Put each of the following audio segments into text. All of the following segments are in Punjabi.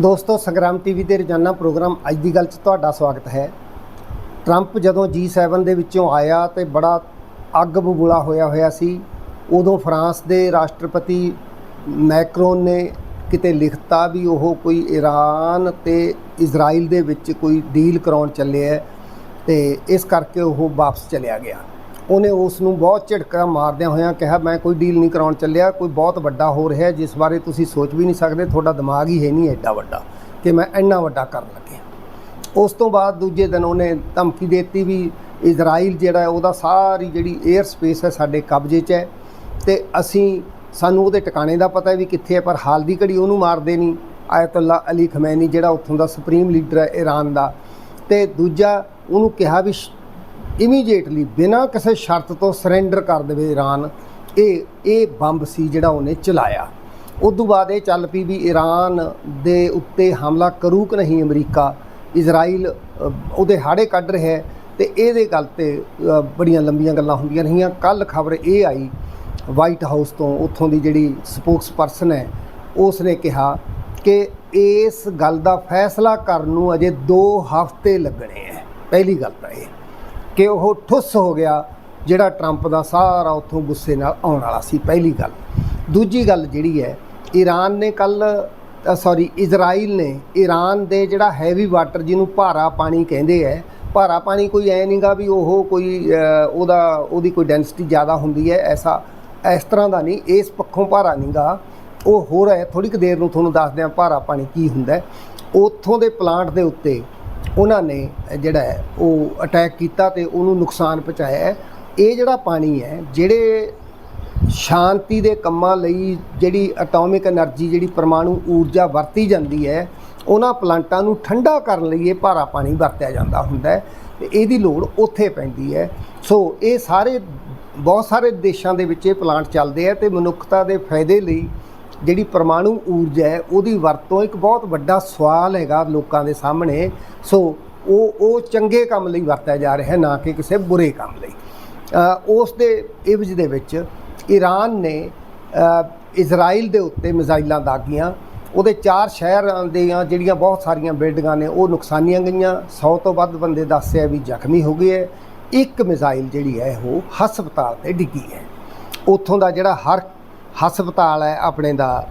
ਦੋਸਤੋ, ਸੰਗਰਾਮ ਟੀਵੀ ਦੇ ਰੋਜ਼ਾਨਾ ਪ੍ਰੋਗਰਾਮ ਅੱਜ ਦੀ ਗੱਲ 'ਚ ਤੁਹਾਡਾ ਸਵਾਗਤ ਹੈ। ਟਰੰਪ ਜਦੋਂ G7 ਦੇ ਵਿੱਚੋਂ ਆਇਆ ਤੇ ਬੜਾ ਅੱਗ ਬਬੂਲਾ ਹੋਇਆ ਹੋਇਆ ਸੀ, ਉਦੋਂ ਫਰਾਂਸ ਦੇ ਰਾਸ਼ਟਰਪਤੀ ਮੈਕਰੋਨ ਨੇ ਕਿਤੇ ਲਿਖਤਾ ਵੀ ਉਹ ਕੋਈ ਈਰਾਨ ਤੇ ਇਜ਼ਰਾਈਲ ਦੇ ਵਿੱਚ ਕੋਈ ਡੀਲ ਕਰਾਉਣ ਚੱਲੇ ਹੈ ਤੇ ਇਸ ਕਰਕੇ ਉਹ ਵਾਪਸ ਚਲਿਆ ਗਿਆ। ਉਹਨੇ ਉਸ ਨੂੰ ਬਹੁਤ ਝਿੜਕਾ ਮਾਰਦਿਆਂ ਹੋਇਆਂ ਕਿਹਾ, ਮੈਂ ਕੋਈ ਡੀਲ ਨਹੀਂ ਕਰਾਉਣ ਚੱਲਿਆ, ਕੋਈ ਬਹੁਤ ਵੱਡਾ ਹੋ ਰਿਹਾ ਜਿਸ ਬਾਰੇ ਤੁਸੀਂ ਸੋਚ ਵੀ ਨਹੀਂ ਸਕਦੇ, ਤੁਹਾਡਾ ਦਿਮਾਗ ਹੀ ਹੈ ਨਹੀਂ ਐਡਾ ਵੱਡਾ ਕਿ ਮੈਂ ਇੰਨਾ ਵੱਡਾ ਕਰਨ ਲੱਗਿਆ। ਉਸ ਤੋਂ ਬਾਅਦ ਦੂਜੇ ਦਿਨ ਉਹਨੇ ਧਮਕੀ ਦੇ ਦਿੱਤੀ ਵੀ ਇਜ਼ਰਾਈਲ ਜਿਹੜਾ ਉਹਦਾ ਸਾਰੀ ਜਿਹੜੀ 에ਅਰ ਸਪੇਸ ਹੈ ਸਾਡੇ ਕਬਜ਼ੇ 'ਚ ਹੈ ਤੇ ਅਸੀਂ, ਸਾਨੂੰ ਉਹਦੇ ਟਿਕਾਣੇ ਦਾ ਪਤਾ ਹੈ ਵੀ ਕਿੱਥੇ ਹੈ, ਪਰ ਹਾਲ ਦੀ ਘੜੀ ਉਹਨੂੰ ਮਾਰਦੇ ਨਹੀਂ। ਆਇਤੁੱਲਾ ਅਲੀ ਖਮੈਨੀ ਜਿਹੜਾ ਉੱਥੋਂ ਦਾ ਸੁਪਰੀਮ ਲੀਡਰ ਹੈ ਈਰਾਨ ਦਾ ਤੇ ਦੂਜਾ ਉਹਨੂੰ ਕਿਹਾ ਵੀ ਇਮੀਡੀਏਟਲੀ ਬਿਨਾਂ ਕਿਸੇ ਸ਼ਰਤ ਤੋਂ ਸਰੈਂਡਰ ਕਰ ਦੇਵੇ ਈਰਾਨ ਇਹ ਇਹ ਬੰਬ ਸੀ ਜਿਹੜਾ ਉਹਨੇ ਚਲਾਇਆ। ਉਸ ਤੋਂ ਬਾਅਦ ਇਹ ਚੱਲ ਪਈ ਵੀ ਈਰਾਨ ਦੇ ਉੱਤੇ ਹਮਲਾ ਕਰੂ ਕਿ ਨਹੀਂ ਅਮਰੀਕਾ, ਇਜ਼ਰਾਈਲ ਉਹਦੇ ਹਾੜੇ ਕੱਢ ਰਿਹਾ ਹੈ ਤੇ ਇਹਦੇ ਗੱਲ ਤੇ ਬੜੀਆਂ ਲੰਬੀਆਂ ਗੱਲਾਂ ਹੁੰਦੀਆਂ ਰਹੀਆਂ। ਕੱਲ ਖਬਰ ਇਹ ਆਈ ਵਾਈਟ ਹਾਊਸ ਤੋਂ ਉੱਥੋਂ ਦੀ ਜਿਹੜੀ ਸਪੋਕਸਪਰਸਨ ਹੈ ਉਸ ਨੇ ਕਿਹਾ ਕਿ ਇਸ ਗੱਲ ਦਾ ਫੈਸਲਾ ਕਰਨ ਨੂੰ ਅਜੇ 2 ਹਫ਼ਤੇ ਲੱਗਣੇ ਹੈ। ਪਹਿਲੀ ਗੱਲ ਤਾਂ ਇਹ। ਕਿ ਉਹ ਠੁੱਸ ਹੋ ਗਿਆ, ਜਿਹੜਾ ਟਰੰਪ ਦਾ ਸਾਰਾ ਉੱਥੋਂ ਗੁੱਸੇ ਨਾਲ ਆਉਣ ਵਾਲਾ ਸੀ, ਪਹਿਲੀ ਗੱਲ। ਦੂਜੀ ਗੱਲ ਜਿਹੜੀ ਹੈ ਈਰਾਨ ਨੇ ਕੱਲ ਸੌਰੀ ਇਜ਼ਰਾਈਲ ਨੇ ਈਰਾਨ ਦੇ ਜਿਹੜਾ ਹੈਵੀ ਵਾਟਰ ਜਿਹਨੂੰ ਭਾਰਾ ਪਾਣੀ ਕਹਿੰਦੇ ਹੈ, ਭਾਰਾ ਪਾਣੀ ਕੋਈ ਐ ਨਹੀਂਗਾ ਵੀ ਉਹ ਕੋਈ ਉਹਦਾ, ਉਹਦੀ ਕੋਈ ਡੈਂਸਿਟੀ ਜ਼ਿਆਦਾ ਹੁੰਦੀ ਹੈ, ਐਸਾ, ਇਸ ਤਰ੍ਹਾਂ ਦਾ ਨਹੀਂ ਇਸ ਪੱਖੋਂ ਭਾਰਾ ਨਹੀਂਗਾ ਉਹ ਹੋਰ ਹੈ ਥੋੜੀ ਕੁ ਦੇਰ ਨੂੰ ਤੁਹਾਨੂੰ ਦੱਸਦੇ ਹਾਂ ਭਾਰਾ ਪਾਣੀ ਕੀ ਹੁੰਦਾ ਹੈ। ਉੱਥੋਂ ਦੇ ਪਲਾਂਟ ਦੇ ਉੱਤੇ ਉਹਨਾਂ ਨੇ ਜਿਹੜਾ ਹੈ, ਉਹ ਅਟੈਕ ਕੀਤਾ ਤੇ ਉਹਨੂੰ ਨੁਕਸਾਨ ਪਹੁੰਚਾਇਆ ਇਹ ਜਿਹੜਾ ਪਾਣੀ ਹੈ, ਜਿਹੜੇ ਸ਼ਾਂਤੀ ਦੇ ਕੰਮਾਂ ਲਈ ਜਿਹੜੀ ਐਟੋਮਿਕ એનર્ਜੀ ਜਿਹੜੀ ਪਰਮਾਣੂ ਊਰਜਾ ਵਰਤੀ ਜਾਂਦੀ ਹੈ, ਉਹਨਾਂ ਪਲਾਂਟਾਂ ਨੂੰ ਠੰਡਾ ਕਰਨ ਲਈ ਇਹ ਭਾਰਾ ਪਾਣੀ ਵਰਤਿਆ ਜਾਂਦਾ ਹੁੰਦਾ ਹੈ ਤੇ ਇਹਦੀ ਲੋੜ ਉੱਥੇ ਪੈਂਦੀ ਹੈ। ਸੋ ਇਹ ਸਾਰੇ, ਬਹੁਤ ਸਾਰੇ ਦੇਸ਼ਾਂ ਦੇ ਵਿੱਚ ਇਹ ਪਲਾਂਟ ਚੱਲਦੇ ਆ ਤੇ ਮਨੁੱਖਤਾ ਦੇ ਫਾਇਦੇ ਲਈ ਜਿਹੜੀ ਪਰਮਾਣੂ ਊਰਜਾ ਹੈ, ਉਹਦੀ ਵਰਤੋਂ ਇੱਕ ਬਹੁਤ ਵੱਡਾ ਸਵਾਲ ਹੈਗਾ ਲੋਕਾਂ ਦੇ ਸਾਹਮਣੇ। ਸੋ ਉਹ ਉਹ ਚੰਗੇ ਕੰਮ ਲਈ ਵਰਤਿਆ ਜਾ ਰਿਹਾ ਹੈ ਨਾ ਕਿ ਕਿਸੇ ਬੁਰੇ ਕੰਮ ਲਈ। ਉਸ ਦੇ ਇਵਜ ਦੇ ਵਿੱਚ ਈਰਾਨ ਨੇ ਇਜ਼ਰਾਈਲ ਦੇ ਉੱਤੇ ਮਿਜ਼ਾਈਲਾਂ ਦਾਗੀਆਂ। ਉਹਦੇ ਚਾਰ ਸ਼ਹਿਰਾਂ ਦੀਆਂ ਜਿਹੜੀਆਂ ਬਹੁਤ ਸਾਰੀਆਂ ਬਿਲਡਿੰਗਾਂ ਨੇ, ਉਹ ਨੁਕਸਾਨੀਆਂ ਗਈਆਂ। 100 ਤੋਂ ਵੱਧ ਬੰਦੇ ਦੱਸਿਆ ਵੀ ਜ਼ਖਮੀ ਹੋ ਗਏ ਹੈ। ਇੱਕ ਮਿਜ਼ਾਈਲ ਜਿਹੜੀ ਹੈ, ਉਹ ਹਸਪਤਾਲ ਤੇ ਡਿੱਗੀ ਹੈ। ਉੱਥੋਂ ਦਾ ਜਿਹੜਾ ਹਰ ਹਸਪਤਾਲ ਹੈ ਆਪਣੇ ਦਾ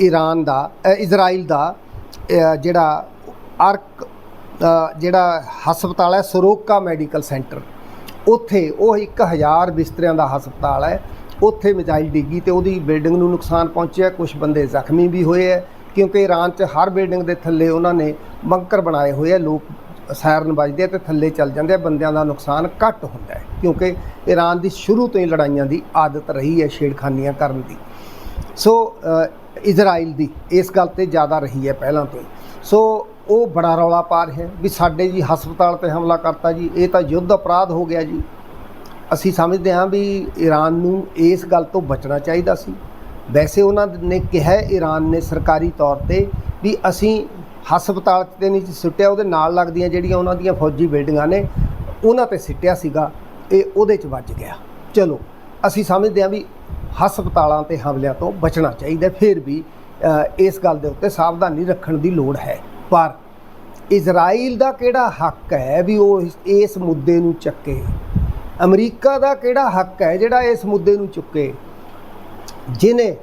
ਈਰਾਨ ਦਾ ਇਜ਼ਰਾਈਲ ਦਾ ਜਿਹੜਾ ਅਰਕ ਜਿਹੜਾ ਹਸਪਤਾਲ ਹੈ ਸਰੋਕਾ ਮੈਡੀਕਲ ਸੈਂਟਰ। ਉੱਥੇ ਉਹ 1000 ਬਿਸਤਰਿਆਂ ਦਾ ਹਸਪਤਾਲ ਹੈ। ਉੱਥੇ ਮਿਜ਼ਾਈਲ ਡਿੱਗੀ ਤੇ ਉਹਦੀ ਬਿਲਡਿੰਗ ਨੂੰ ਨੁਕਸਾਨ ਪਹੁੰਚਿਆ। ਕੁਝ ਬੰਦੇ ਜ਼ਖਮੀ ਵੀ ਹੋਏ ਹੈ, ਕਿਉਂਕਿ ਈਰਾਨ 'ਚ ਹਰ ਬਿਲਡਿੰਗ ਦੇ ਥੱਲੇ ਉਹਨਾਂ ਨੇ ਬੰਕਰ ਬਣਾਏ ਹੋਏ ਆ ਲੋਕ ਸਾਇਰਨ ਵੱਜਦੇ ਆ ਤੇ ਥੱਲੇ ਚੱਲ ਜਾਂਦੇ ਆ, ਬੰਦਿਆਂ ਦਾ ਨੁਕਸਾਨ ਘੱਟ ਹੁੰਦਾ ਹੈ, ਕਿਉਂਕਿ ਈਰਾਨ ਦੀ ਸ਼ੁਰੂ ਤੋਂ ਹੀ ਲੜਾਈਆਂ ਦੀ ਆਦਤ ਰਹੀ ਹੈ ਛੇੜਖਾਨੀਆਂ ਕਰਨ ਦੀ। ਸੋ ਇਜ਼ਰਾਈਲ ਦੀ ਇਸ ਗੱਲ ਤੇ ਜ਼ਿਆਦਾ ਰਹੀ ਹੈ ਪਹਿਲਾਂ ਤੋਂ ਹੀ। ਸੋ ਉਹ ਬੜਾ ਰੌਲਾ ਪਾ ਰਿਹਾ ਵੀ ਸਾਡੇ ਜੀ ਹਸਪਤਾਲ ਤੇ ਹਮਲਾ ਕਰਤਾ ਜੀ, ਇਹ ਤਾਂ ਯੁੱਧ ਅਪਰਾਧ ਹੋ ਗਿਆ ਜੀ। ਅਸੀਂ ਸਮਝਦੇ ਹਾਂ ਵੀ ਈਰਾਨ ਨੂੰ ਇਸ ਗੱਲ ਤੋਂ ਬਚਣਾ ਚਾਹੀਦਾ ਸੀ। ਵੈਸੇ ਉਹਨਾਂ ਨੇ ਕਿਹਾ ਈਰਾਨ ਨੇ ਸਰਕਾਰੀ ਤੌਰ ਤੇ ਵੀ ਅਸੀਂ ਹਸਪਤਾਲ ਤੇ ਨਹੀਂ ਸੁੱਟਿਆ, ਉਹਦੇ ਨਾਲ ਲੱਗਦੀਆਂ ਜਿਹੜੀਆਂ ਉਹਨਾਂ ਦੀਆਂ ਫੌਜੀ ਬਿਲਡਿੰਗਾਂ ਨੇ, ਉਹਨਾਂ ਤੇ ਸਿੱਟਿਆ ਸੀਗਾ, ਇਹ ਉਹਦੇ 'ਚ ਵੱਜ ਗਿਆ। ਚਲੋ, ਅਸੀਂ ਸਮਝਦੇ ਹਾਂ ਵੀ ਹਸਪਤਾਲਾਂ ਤੇ ਹਮਲਿਆਂ ਤੋਂ ਬਚਣਾ ਚਾਹੀਦਾ, ਫਿਰ ਵੀ ਇਸ ਗੱਲ ਦੇ ਉੱਤੇ ਸਾਵਧਾਨੀ ਰੱਖਣ ਦੀ ਲੋੜ ਹੈ। ਪਰ ਇਜ਼ਰਾਈਲ ਦਾ ਕਿਹੜਾ ਹੱਕ ਹੈ ਵੀ ਉਹ ਇਸ- ਇਸ ਮੁੱਦੇ ਨੂੰ ਚੱਕੇ? ਅਮਰੀਕਾ ਦਾ ਕਿਹੜਾ ਹੱਕ ਹੈ ਜਿਹੜਾ ਇਸ ਮੁੱਦੇ ਨੂੰ ਚੁੱਕੇ? ਜਿਨੇ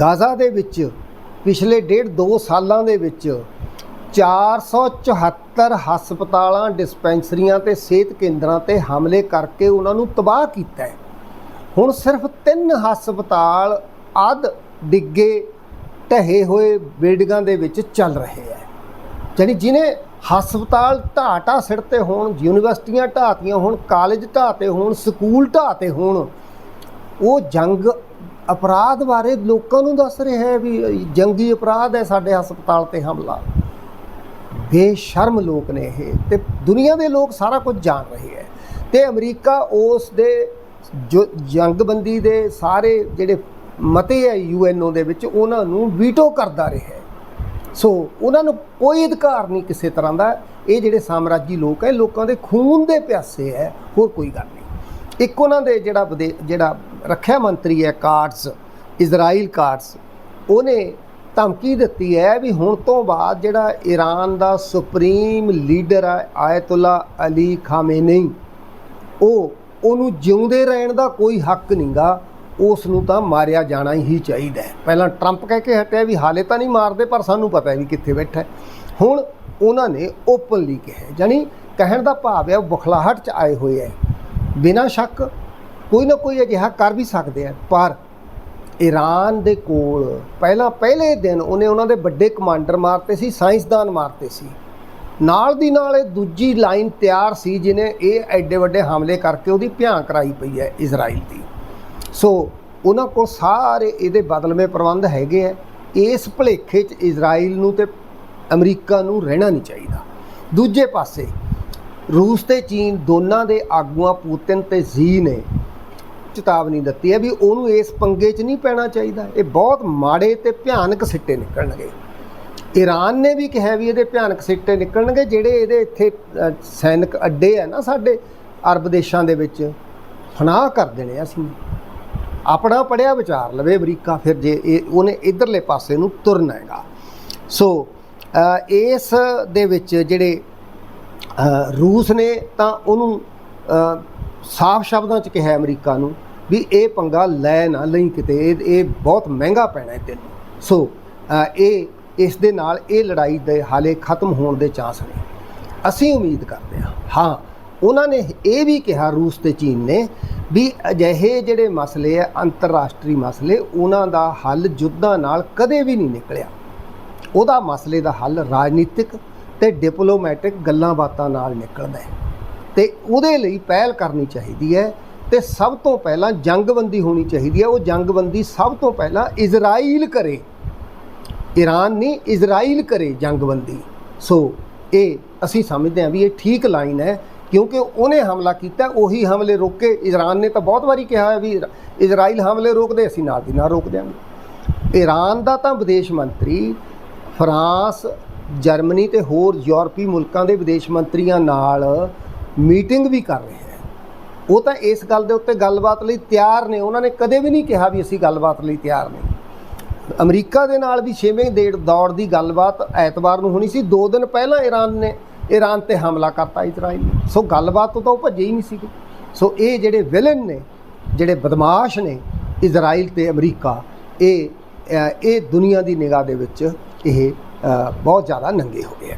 ਗਾਜ਼ਾ ਦੇ ਵਿੱਚ ਪਿਛਲੇ ਡੇਢ 2 ਸਾਲਾਂ ਦੇ ਵਿੱਚ 474 ਹਸਪਤਾਲਾਂ, ਡਿਸਪੈਂਸਰੀਆਂ ਤੇ ਸਿਹਤ ਕੇਂਦਰਾਂ ਤੇ ਹਮਲੇ ਕਰਕੇ ਉਹਨਾਂ ਨੂੰ ਤਬਾਹ ਕੀਤਾ ਹੈ। ਹੁਣ ਸਿਰਫ ਤਿੰਨ ਹਸਪਤਾਲ ਅੱਧ ਡਿੱਗੇ, ਢਹੇ ਹੋਏ ਬਿਲਡਿੰਗਾਂ ਦੇ ਵਿੱਚ ਚੱਲ ਰਹੇ ਹੈ। ਜਾਣੀ ਜਿਹਨੇ ਹਸਪਤਾਲ ਢਾਟਾ ਸਿੜਤੇ ਹੋਣ, ਯੂਨੀਵਰਸਿਟੀਆਂ ਢਾਤੀਆਂ ਹੋਣ, ਕਾਲਜ ਢਾਤੇ ਹੋਣ, ਸਕੂਲ ਢਾਤੇ ਹੋਣ, ਉਹ ਜੰਗ ਅਪਰਾਧ ਬਾਰੇ ਲੋਕਾਂ ਨੂੰ ਦੱਸ ਰਿਹਾ ਹੈ ਵੀ ਜੰਗੀ ਅਪਰਾਧ ਹੈ, ਸਾਡੇ ਹਸਪਤਾਲ ਤੇ ਹਮਲਾ। ਬੇਸ਼ਰਮ ਲੋਕ ਨੇ ਇਹ ਤੇ ਦੁਨੀਆ ਦੇ ਲੋਕ ਸਾਰਾ ਕੁਝ ਜਾਣ ਰਹੇ ਹੈ। ਤੇ ਅਮਰੀਕਾ ਉਸ ਦੇ ਜੋ ਜੰਗਬੰਦੀ ਦੇ ਸਾਰੇ ਜਿਹੜੇ ਮਤੇ ਹੈ, ਯੂਐਨਓ ਦੇ ਵਿੱਚ ਉਹਨਾਂ ਨੂੰ ਵੀਟੋ ਕਰਦਾ ਰਿਹਾ ਹੈ। ਸੋ ਉਹਨਾਂ ਨੂੰ ਕੋਈ ਅਧਿਕਾਰ ਨਹੀਂ ਕਿਸੇ ਤਰ੍ਹਾਂ ਦਾ। ਇਹ ਜਿਹੜੇ ਸਾਮਰਾਜੀ ਲੋਕ ਹੈ, ਲੋਕਾਂ ਦੇ ਖੂਨ ਦੇ ਪਿਆਸੇ ਹੈ, ਹੋਰ ਕੋਈ ਗੱਲ ਨਹੀਂ। ਇੱਕ ਉਹਨਾਂ ਦੇ ਜਿਹੜਾ ਵਿਦੇ- ਜਿਹੜਾ ਰੱਖਿਆ ਮੰਤਰੀ ਹੈ ਕਾਰਟਸ ਇਜ਼ਰਾਈਲ ਕਾਰਟਸ ਉਹਨੇ ਧਮਕੀ ਦਿੱਤੀ ਹੈ ਵੀ ਹੁਣ ਤੋਂ ਬਾਅਦ ਜਿਹੜਾ ਈਰਾਨ ਦਾ ਸੁਪਰੀਮ ਲੀਡਰ ਹੈ ਆਇਤੁੱਲਾ ਅਲੀ ਖਾਮੇਨੀ, ਉਹ ਉਹਨੂੰ ਜਿਉਂਦੇ ਰਹਿਣ ਦਾ ਕੋਈ ਹੱਕ ਨਹੀਂਗਾ ਉਸ ਨੂੰ ਤਾਂ ਮਾਰਿਆ ਜਾਣਾ ਹੀ ਚਾਹੀਦਾ ਪਹਿਲਾਂ ਟਰੰਪ ਕਹਿ ਕੇ ਹਟਿਆ ਵੀ ਹਾਲੇ ਤਾਂ ਨਹੀਂ ਮਾਰਦੇ, ਪਰ ਸਾਨੂੰ ਪਤਾ ਹੈ ਵੀ ਕਿੱਥੇ ਬੈਠਾ ਹੈ। ਹੁਣ ਉਹਨਾਂ ਨੇ ਓਪਨਲੀ ਕਿਹਾ ਜਾਨੀ ਕਹਿਣ ਦਾ ਭਾਵ ਹੈ ਉਹ ਬਖਲਾਹਟ ਚ ਆਏ ਹੋਏ ਹੈ। ਬਿਨਾਂ ਸ਼ੱਕ ਕੋਈ ਨਾ ਕੋਈ ਅਜਿਹਾ ਕਰ ਵੀ ਸਕਦੇ ਆ। ਪਰ ਈਰਾਨ ਦੇ ਕੋਲ ਪਹਿਲਾਂ ਪਹਿਲੇ ਦਿਨ ਉਹਨੇ ਉਹਨਾਂ ਦੇ ਵੱਡੇ ਕਮਾਂਡਰ ਮਾਰਤੇ ਸੀ, ਸਾਇੰਸਦਾਨ ਮਾਰਤੇ ਸੀ। ਨਾਲ ਦੀ ਨਾਲ ਇਹ ਦੂਜੀ ਲਾਈਨ ਤਿਆਰ ਸੀ ਜਿਹਨੇ ਇਹ ਐਡੇ ਵੱਡੇ ਹਮਲੇ ਕਰਕੇ ਉਹਦੀ ਭਿਆਂ ਕਰਾਈ ਪਈ ਹੈ ਇਜ਼ਰਾਈਲ ਦੀ। ਸੋ ਉਹਨਾਂ ਕੋਲ ਸਾਰੇ ਇਹਦੇ ਬਦਲਵੇਂ ਪ੍ਰਬੰਧ ਹੈਗੇ ਆ। ਇਸ ਭਲੇਖੇ 'ਚ ਇਜ਼ਰਾਈਲ ਨੂੰ ਤੇ ਅਮਰੀਕਾ ਨੂੰ ਰਹਿਣਾ ਨਹੀਂ ਚਾਹੀਦਾ। ਦੂਜੇ ਪਾਸੇ ਰੂਸ ਤੇ ਚੀਨ ਦੋਨਾਂ ਦੇ ਆਗੂਆਂ, ਪੂਤਿਨ ਤੇ ਜ਼ੀ ਨੇ ਚੇਤਾਵਨੀ ਦਿੱਤੀ ਹੈ ਵੀ ਉਹਨੂੰ ਇਸ ਪੰਗੇ 'ਚ ਨਹੀਂ ਪੈਣਾ ਚਾਹੀਦਾ। ਇਹ ਬਹੁਤ ਮਾੜੇ ਤੇ ਭਿਆਨਕ ਸਿੱਟੇ ਨਿਕਲਣਗੇ। ਈਰਾਨ ਨੇ ਵੀ ਕਿਹਾ ਵੀ ਇਹਦੇ ਭਿਆਨਕ ਸਿੱਟੇ ਨਿਕਲਣਗੇ, ਜਿਹੜੇ ਇਹਦੇ ਇੱਥੇ ਸੈਨਿਕ ਅੱਡੇ ਆ ਨਾ ਸਾਡੇ ਅਰਬ ਦੇਸ਼ਾਂ ਦੇ ਵਿੱਚ ਫਨਾਹ ਕਰ ਦੇਣੇ ਆ ਅਸੀਂ। ਆਪਣਾ ਪੜਿਆ ਵਿਚਾਰ ਲਵੇ ਅਮਰੀਕਾ, ਫਿਰ ਜੇ ਇਹ, ਉਹਨੇ ਇਧਰਲੇ ਪਾਸੇ ਨੂੰ ਤੁਰਨਾ ਹੈਗਾ। ਸੋ ਇਸ ਦੇ ਵਿੱਚ ਜਿਹੜੇ ਰੂਸ ਨੇ ਤਾਂ ਉਹਨੂੰ ਸਾਫ਼ ਸ਼ਬਦਾਂ 'ਚ ਕਿਹਾ ਅਮਰੀਕਾ ਨੂੰ ਵੀ ਇਹ ਪੰਗਾ ਲੈ ਨਾ ਲਈ ਕਿਤੇ, ਇਹ ਇਹ ਬਹੁਤ ਮਹਿੰਗਾ ਪੈਣਾ ਹੈ ਤੈਨੂੰ। ਸੋ ਇਹ, ਇਸ ਦੇ ਨਾਲ ਇਹ ਲੜਾਈ ਦੇ ਹਾਲੇ ਖਤਮ ਹੋਣ ਦੇ ਚਾਂਸ ਨੇ। ਅਸੀਂ ਉਮੀਦ ਕਰਦੇ ਹਾਂ। ਹਾਂ, ਉਹਨਾਂ ਨੇ ਇਹ ਵੀ ਕਿਹਾ ਰੂਸ ਤੇ ਚੀਨ ਨੇ ਵੀ ਅਜਿਹੇ ਜਿਹੜੇ ਮਸਲੇ ਆ, ਅੰਤਰਰਾਸ਼ਟਰੀ ਮਸਲੇ, ਉਹਨਾਂ ਦਾ ਹੱਲ ਯੁੱਧਾਂ ਨਾਲ ਕਦੇ ਵੀ ਨਹੀਂ ਨਿਕਲਿਆ। ਉਹਦਾ ਮਸਲੇ ਦਾ ਹੱਲ ਰਾਜਨੀਤਿਕ ਤੇ ਡਿਪਲੋਮੈਟਿਕ ਗੱਲਾਂ ਬਾਤਾਂ ਨਾਲ ਨਿਕਲਦਾ ਹੈ। ਤੇ ਉਹਦੇ ਲਈ ਪਹਿਲ ਕਰਨੀ ਚਾਹੀਦੀ ਹੈ ਤੇ ਸਭ ਤੋਂ ਪਹਿਲਾਂ ਜੰਗਬੰਦੀ ਹੋਣੀ ਚਾਹੀਦੀ ਹੈ। ਉਹ ਜੰਗਬੰਦੀ ਸਭ ਤੋਂ ਪਹਿਲਾਂ ਇਜ਼ਰਾਈਲ ਕਰੇ। ਈਰਾਨ ਨਹੀਂ, ਇਜ਼ਰਾਈਲ ਕਰੇ ਜੰਗਬੰਦੀ। ਸੋ ਇਹ ਅਸੀਂ ਸਮਝਦੇ ਹਾਂ ਵੀ ਇਹ ਠੀਕ ਲਾਈਨ ਹੈ, ਕਿਉਂਕਿ ਉਹਨੇ ਹਮਲਾ ਕੀਤਾ, ਉਹੀ ਹਮਲੇ ਰੋਕੇ ਈਰਾਨ ਨੇ ਤਾਂ ਬਹੁਤ ਵਾਰੀ ਕਿਹਾ ਹੈ ਵੀ ਇਜ਼ਰਾਈਲ ਹਮਲੇ ਰੋਕਦੇ, ਅਸੀਂ ਨਾਲ ਦੀ ਨਾਲ ਰੋਕ ਦਿਆਂਗੇ। ਈਰਾਨ ਦਾ ਤਾਂ ਵਿਦੇਸ਼ ਮੰਤਰੀ, ਫਰਾਂਸ, ਜਰਮਨੀ ਤੇ ਹੋਰ ਯੂਰਪੀ ਮੁਲਕਾਂ ਦੇ ਵਿਦੇਸ਼ ਮੰਤਰੀਆਂ ਨਾਲ ਮੀਟਿੰਗ ਵੀ ਕਰ ਰਹੇ ਉਹ ਤਾਂ ਇਸ ਗੱਲ ਦੇ ਉੱਤੇ ਗੱਲਬਾਤ ਲਈ ਤਿਆਰ ਨੇ। ਉਹਨਾਂ ਨੇ ਕਦੇ ਵੀ ਨਹੀਂ ਕਿਹਾ ਵੀ ਅਸੀਂ ਗੱਲਬਾਤ ਲਈ ਤਿਆਰ ਨਹੀਂ ਅਮਰੀਕਾ ਦੇ ਨਾਲ ਵੀ ਛੇਵੇਂ ਦੇੜ ਦੌੜ ਦੀ ਗੱਲਬਾਤ ਐਤਵਾਰ ਨੂੰ ਹੋਣੀ ਸੀ। 2 ਦਿਨ ਪਹਿਲਾਂ ਈਰਾਨ ਨੇ ਈਰਾਨ ਤੇ ਹਮਲਾ ਕਰਤਾ ਇਜ਼ਰਾਈਲ ਨੇ। ਸੋ ਗੱਲਬਾਤ ਤੋਂ ਤਾਂ ਉਹ ਭੱਜੇ ਹੀ ਨਹੀਂ ਸੀਗੇ। ਸੋ ਇਹ ਜਿਹੜੇ ਵਿਲਨ ਨੇ, ਜਿਹੜੇ ਬਦਮਾਸ਼ ਨੇ ਇਜ਼ਰਾਈਲ ਤੇ ਅਮਰੀਕਾ, ਇਹ ਇਹ ਦੁਨੀਆ ਦੀ ਨਿਗਾਹ ਦੇ ਵਿੱਚ ਇਹ ਬਹੁਤ ਜ਼ਿਆਦਾ ਨੰਗੇ ਹੋ ਗਏ ਆ।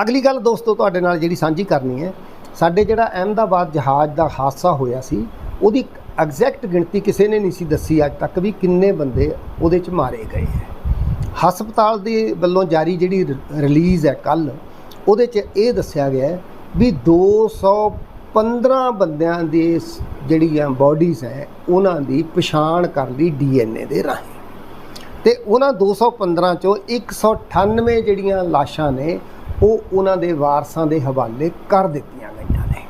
ਅਗਲੀ ਗੱਲ ਦੋਸਤੋ, ਤੁਹਾਡੇ ਨਾਲ ਜਿਹੜੀ ਸਾਂਝੀ ਕਰਨੀ ਹੈ ਸਾਡੇ ਜਿਹੜਾ ਅਹਿਮਦਾਬਾਦ ਜਹਾਜ਼ ਦਾ ਹਾਦਸਾ ਹੋਇਆ ਸੀ, ਉਹਦੀ ਐਗਜ਼ੈਕਟ ਗਿਣਤੀ ਕਿਸੇ ਨੇ ਨਹੀਂ ਸੀ ਦੱਸੀ ਅੱਜ ਤੱਕ ਵੀ ਕਿੰਨੇ ਬੰਦੇ ਉਹਦੇ 'ਚ ਮਾਰੇ ਗਏ ਹੈ। ਹਸਪਤਾਲ ਦੇ ਵੱਲੋਂ ਜਾਰੀ ਜਿਹੜੀ ਰ- ਰਿਲੀਜ਼ ਹੈ ਕੱਲ ਉਹਦੇ 'ਚ ਇਹ ਦੱਸਿਆ ਗਿਆ ਹੈ ਵੀ 215 ਬੰਦਿਆਂ ਦੀ ਜਿਹੜੀਆਂ ਬਾਡੀਜ਼ ਹੈ, ਉਹਨਾਂ ਦੀ ਪਛਾਣ ਕਰ ਲਈ ਡੀਐਨਏ ਦੇ ਰਾਹੀਂ। ਤੇ ਉਹਨਾਂ 215 ਚੋਂ 198 ਜਿਹੜੀਆਂ ਲਾਸ਼ਾਂ ਨੇ ਉਹ ਉਹਨਾਂ ਦੇ ਵਾਰਸਾਂ ਦੇ ਹਵਾਲੇ ਕਰ ਦਿੱਤੀਆਂ ਗਈਆਂ ਨੇ।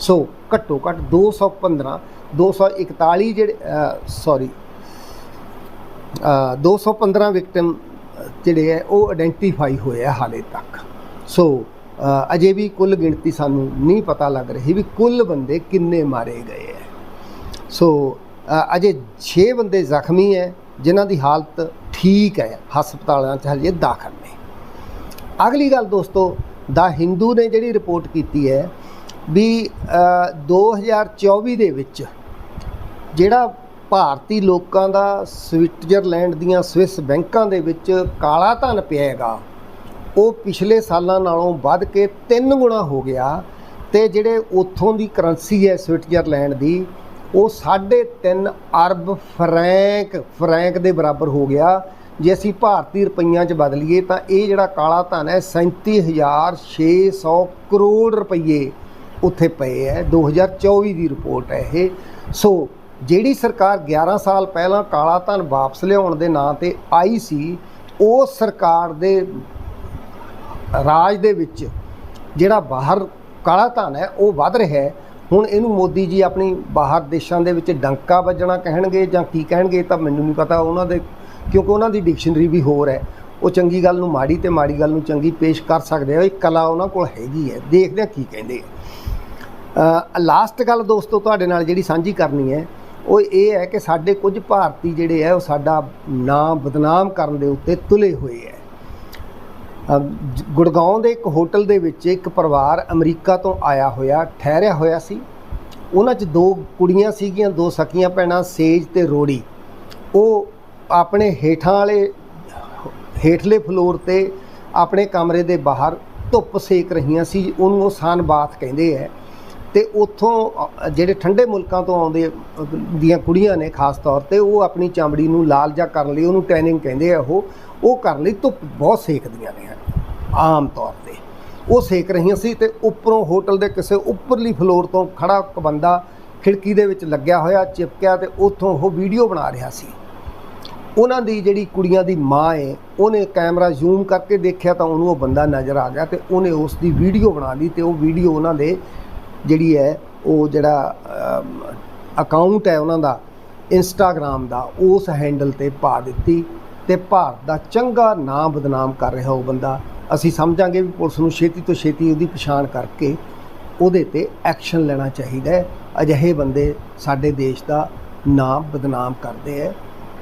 ਸੋ ਘੱਟੋ ਘੱਟ 215 241 ਜਿਹੜੇ ਸੌਰੀ 215 ਵਿਕਟਮ ਜਿਹੜੇ ਹੈ, ਉਹ ਆਇਡੈਂਟੀਫਾਈ ਹੋਏ ਆ ਹਾਲੇ ਤੱਕ। ਸੋ ਅਜੇ ਵੀ ਕੁੱਲ ਗਿਣਤੀ ਸਾਨੂੰ ਨਹੀਂ ਪਤਾ ਲੱਗ ਰਹੀ ਵੀ ਕੁੱਲ ਬੰਦੇ ਕਿੰਨੇ ਮਾਰੇ ਗਏ ਹੈ। ਸੋ ਅਜੇ 6 ਬੰਦੇ ਜ਼ਖਮੀ ਹੈ, ਜਿਨ੍ਹਾਂ ਦੀ ਹਾਲਤ ਠੀਕ ਹੈ, ਹਸਪਤਾਲਾਂ 'ਚ ਹਜੇ ਦਾਖਲ ਨੇ ਅਗਲੀ ਗੱਲ ਦੋਸਤੋ ਦਾ ਹਿੰਦੂ ਨੇ ਜਿਹੜੀ ਰਿਪੋਰਟ ਕੀਤੀ ਹੈ ਵੀ ਅ, 2024 ਦੇ ਵਿੱਚ ਜਿਹੜਾ ਭਾਰਤੀ ਲੋਕਾਂ ਦਾ ਸਵਿਟਜ਼ਰਲੈਂਡ ਦੀਆਂ ਸਵਿਸ ਬੈਂਕਾਂ ਦੇ ਵਿੱਚ ਕਾਲਾ ਧਨ ਪਿਆ ਹੈਗਾ ਉਹ ਪਿਛਲੇ ਸਾਲਾਂ ਨਾਲੋਂ ਵੱਧ ਕੇ 3 ਗੁਣਾ ਹੋ ਗਿਆ ਤੇ ਜਿਹੜੇ ਉੱਥੋਂ ਦੀ ਕਰੰਸੀ ਹੈ ਸਵਿਟਜ਼ਰਲੈਂਡ ਦੀ ਉਹ 3.5 ਅਰਬ ਫਰੈਂਕ ਫਰੈਂਕ ਦੇ ਬਰਾਬਰ ਹੋ ਗਿਆ। ਜੇ ਅਸੀਂ ਭਾਰਤੀ ਰੁਪਈਆਂ 'ਚ ਬਦਲੀਏ ਤਾਂ ਇਹ ਜਿਹੜਾ ਕਾਲਾ ਧਨ ਹੈ 37600 ਕਰੋੜ ਰੁਪਏ ਉੱਥੇ ਪਏ ਹੈ। 2024 ਦੀ ਰਿਪੋਰਟ ਹੈ ਇਹ। ਸੋ ਜਿਹੜੀ ਸਰਕਾਰ 11 ਸਾਲ ਪਹਿਲਾਂ ਕਾਲਾ ਧਨ ਵਾਪਸ ਲਿਆਉਣ ਦੇ ਨਾਂ ਤੇ ਆਈ ਸੀ, ਉਹ ਸਰਕਾਰ ਦੇ ਰਾਜ ਦੇ ਵਿੱਚ ਜਿਹੜਾ ਬਾਹਰ ਕਾਲਾ ਧਨ ਹੈ, ਉਹ ਵੱਧ ਰਿਹਾ ਹੈ। ਹੁਣ ਇਹਨੂੰ ਮੋਦੀ ਜੀ ਆਪਣੀ ਬਾਹਰ ਦੇਸ਼ਾਂ ਦੇ ਵਿੱਚ ਡੰਕਾ ਵੱਜਣਾ ਕਹਿਣਗੇ ਜਾਂ ਕੀ ਕਹਿਣਗੇ ਤਾਂ ਮੈਨੂੰ ਨਹੀਂ ਪਤਾ, ਉਹਨਾਂ ਦੇ ਕਿਉਂਕਿ ਉਹਨਾਂ ਦੀ ਡਿਕਸ਼ਨਰੀ ਵੀ ਹੋਰ ਹੈ। ਉਹ ਚੰਗੀ ਗੱਲ ਨੂੰ ਮਾੜੀ ਤੇ ਮਾੜੀ ਗੱਲ ਨੂੰ ਚੰਗੀ ਪੇਸ਼ ਕਰ ਸਕਦੇ ਆ। ਇਹ ਕਲਾ ਉਹਨਾਂ ਕੋਲ ਹੈਗੀ ਹੈ। ਦੇਖਦੇ ਆ ਕੀ ਕਹਿੰਦੇ ਆ। ਲਾਸਟ ਗੱਲ ਦੋਸਤੋ ਤੁਹਾਡੇ ਨਾਲ ਜਿਹੜੀ ਸਾਂਝੀ ਕਰਨੀ ਹੈ, ਉਹ ਇਹ ਹੈ ਕਿ ਸਾਡੇ ਕੁਝ ਭਾਰਤੀ ਜਿਹੜੇ ਹੈ, ਉਹ ਸਾਡਾ ਨਾਮ ਬਦਨਾਮ ਕਰਨ ਦੇ ਉੱਤੇ ਤੁਲੇ ਹੋਏ ਹੈ। ਗੁੜਗਾਉਂ ਦੇ ਇੱਕ ਹੋਟਲ ਦੇ ਵਿੱਚ ਇੱਕ ਪਰਿਵਾਰ ਅਮਰੀਕਾ ਤੋਂ ਆਇਆ ਹੋਇਆ, ਠਹਿਰਿਆ ਹੋਇਆ ਸੀ। ਉਹਨਾਂ 'ਚ ਦੋ ਕੁੜੀਆਂ ਸੀਗੀਆਂ, ਦੋ ਸਕੀਆਂ ਭੈਣਾਂ, ਸੇਜ ਤੇ ਰੋੜੀ। ਉਹ ਆਪਣੇ ਹੇਠਾਂ ਵਾਲੇ, ਹੇਠਲੇ ਫਲੋਰ ਤੇ ਆਪਣੇ ਕਮਰੇ ਦੇ ਬਾਹਰ ਧੁੱਪ ਸੇਕ ਰਹੀਆਂ ਸੀ, ਉਹਨੂੰ ਉਹ ਸਾਨ ਬਾਥ ਕਹਿੰਦੇ ਹੈ ਤੇ ਉੱਥੋਂ ਜਿਹੜੇ ਠੰਡੇ ਮੁਲਕਾਂ ਤੋਂ ਆਉਂਦੇ ਦੀਆਂ ਕੁੜੀਆਂ ਨੇ ਖਾਸ ਤੌਰ ਤੇ, ਉਹ ਆਪਣੀ ਚਮੜੀ ਨੂੰ ਲਾਲ ਜਾ ਕਰਨ ਲਈ ਉਹਨੂੰ ਟੈਨਿੰਗ ਕਹਿੰਦੇ ਆ ਉਹ ਉਹ ਕਰਨ ਲਈ ਧੁੱਪ ਬਹੁਤ ਸੇਕਦੀਆਂ ਨੇ ਆਮ ਤੌਰ ਤੇ। ਉਹ ਸੇਕ ਰਹੀਆਂ ਸੀ ਤੇ ਉੱਪਰੋਂ ਹੋਟਲ ਦੇ ਕਿਸੇ ਉੱਪਰਲੀ ਫਲੋਰ ਤੋਂ ਖੜਾ ਇੱਕ ਬੰਦਾ ਖਿੜਕੀ ਦੇ ਵਿੱਚ ਲੱਗਿਆ ਹੋਇਆ, ਚਿਪਕਿਆ ਤੇ ਉੱਥੋਂ ਉਹ ਵੀਡੀਓ ਬਣਾ ਰਿਹਾ ਸੀ। ਉਹਨਾਂ ਦੀ ਜਿਹੜੀ ਕੁੜੀਆਂ ਦੀ ਮਾਂ ਏ, ਉਹਨੇ ਕੈਮਰਾ ਜ਼ੂਮ ਕਰਕੇ ਦੇਖਿਆ ਤਾਂ ਉਹਨੂੰ ਉਹ ਬੰਦਾ ਨਜ਼ਰ ਆ ਗਿਆ ਤੇ ਉਹਨੇ ਉਸ ਦੀ ਵੀਡੀਓ ਬਣਾ ਲਈ ਤੇ ਉਹ ਵੀਡੀਓ ਉਹਨਾਂ ਦੇ ਜਿਹੜੀ ਹੈ ਉਹ ਜਿਹੜਾ ਅਕਾਊਂਟ ਹੈ ਉਹਨਾਂ ਦਾ ਇੰਸਟਾਗ੍ਰam ਦਾ, ਉਸ ਹੈਂਡਲ ਤੇ ਪਾ ਦਿੱਤੀ ਤੇ ਭਾਰਤ ਦਾ ਚੰਗਾ ਨਾਮ ਬਦਨਾਮ ਕਰ ਰਿਹਾ ਉਹ ਬੰਦਾ। ਅਸੀਂ ਸਮਝਾਂਗੇ ਵੀ ਪੁਲਿਸ ਨੂੰ ਛੇਤੀ ਤੋਂ ਛੇਤੀ ਉਹਦੀ ਪਛਾਣ ਕਰਕੇ ਉਹਦੇ ਤੇ ਐਕਸ਼ਨ ਲੈਣਾ ਚਾਹੀਦਾ ਹੈ ਅਜਿਹੇ ਬੰਦੇ ਸਾਡੇ ਦੇਸ਼ ਦਾ ਨਾਮ ਬਦਨਾਮ ਕਰਦੇ ਹੈ